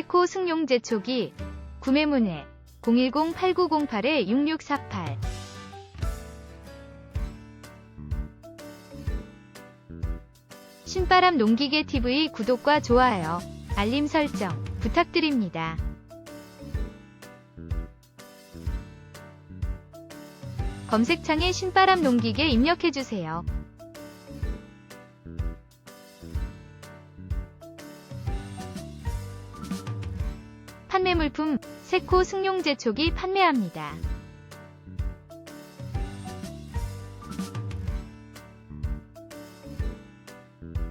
세코 승용 제 초기 구매 문의 010-8908-6648 신바람 농기계 TV 구독과 좋아요, 알림 설정 부탁드립니다. 검색창에 신바람 농기계 입력해주세요. 판매 물품 세코 승용 제초기 판매합니다.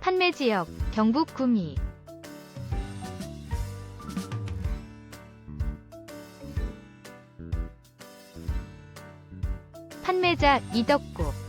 판매 지역 경북 구미 판매자 이덕구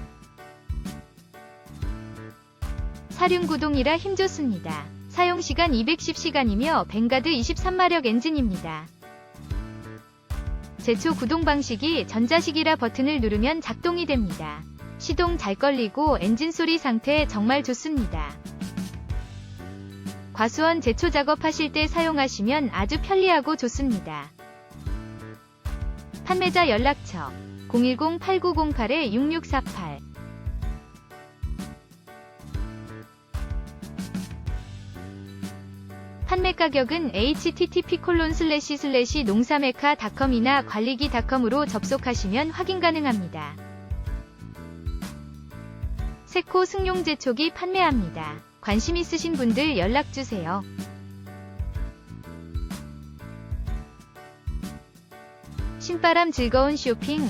사륜구동이라 힘좋습니다. 사용시간 210시간이며 뱅가드 23마력 엔진입니다. 제초 구동 방식이 전자식이라 버튼을 누르면 작동이 됩니다. 시동 잘 걸리고 엔진 소리 상태 정말 좋습니다. 과수원 제초 작업하실 때 사용하시면 아주 편리하고 좋습니다. 판매자 연락처 010-8908-6648 판매 가격은 http 콜론 슬래시 슬래시 농사메카닷컴이나 관리기닷컴으로 접속하시면 확인 가능합니다. 세코 승용 제초기 판매합니다. 관심 있으신 분들 연락주세요. 신바람 즐거운 쇼핑